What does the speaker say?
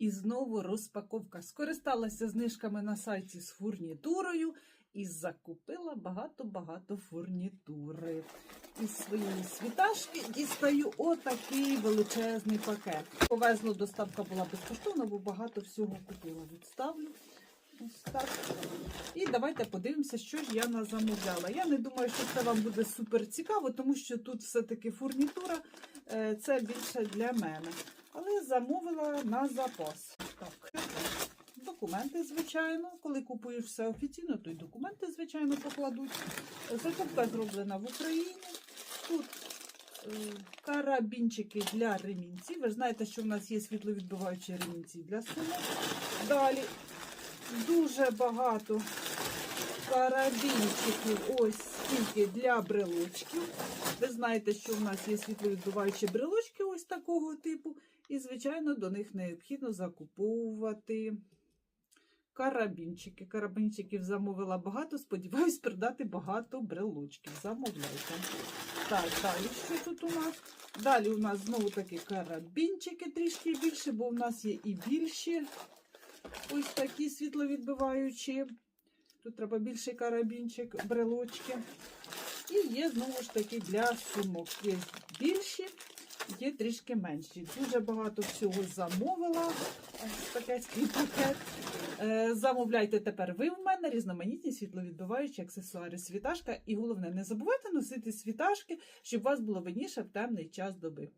І знову розпаковка. Скористалася знижками на сайті з фурнітурою і закупила багато-багато фурнітури. Із своєї світашки дістаю отакий величезний пакет. Повезло, доставка була безкоштовна, бо багато всього купила. Відставлю. І давайте подивимося, що ж я назамовляла. Я не думаю, що це вам буде супер цікаво, тому що тут все-таки фурнітура е, це більше для мене. Але замовила на запас. Так. Документи, звичайно. Коли купуєш все офіційно, то й документи, звичайно, покладуть. Закупка зроблена в Україні. Тут е, карабінчики для ремінців. Ви ж знаєте, що в нас є світловідбиваючі ремінці для сумок. Далі дуже багато карабінчиків. Ось скільки для брелочків. Ви знаєте, що в нас є світловідбиваючі брелочки ось такого типу. І, звичайно, до них необхідно закуповувати карабінчики. Карабінчиків замовила багато. Сподіваюсь, продати багато брелочків. Замовляйте. Так, далі що тут у нас? Далі у нас знову таки карабінчики трішки більше, бо в нас є і більші ось такі світловідбиваючі. Тут треба більший карабінчик, брелочки. І є знову ж таки для сумок. Є більші, є трішки менші. Дуже багато всього замовила. Таке пакет. Е, Замовляйте тепер ви в мене різноманітні світловідбиваючі аксесуари, світашка. І головне, не забувайте носити світашки, щоб вас було видніше в темний час доби.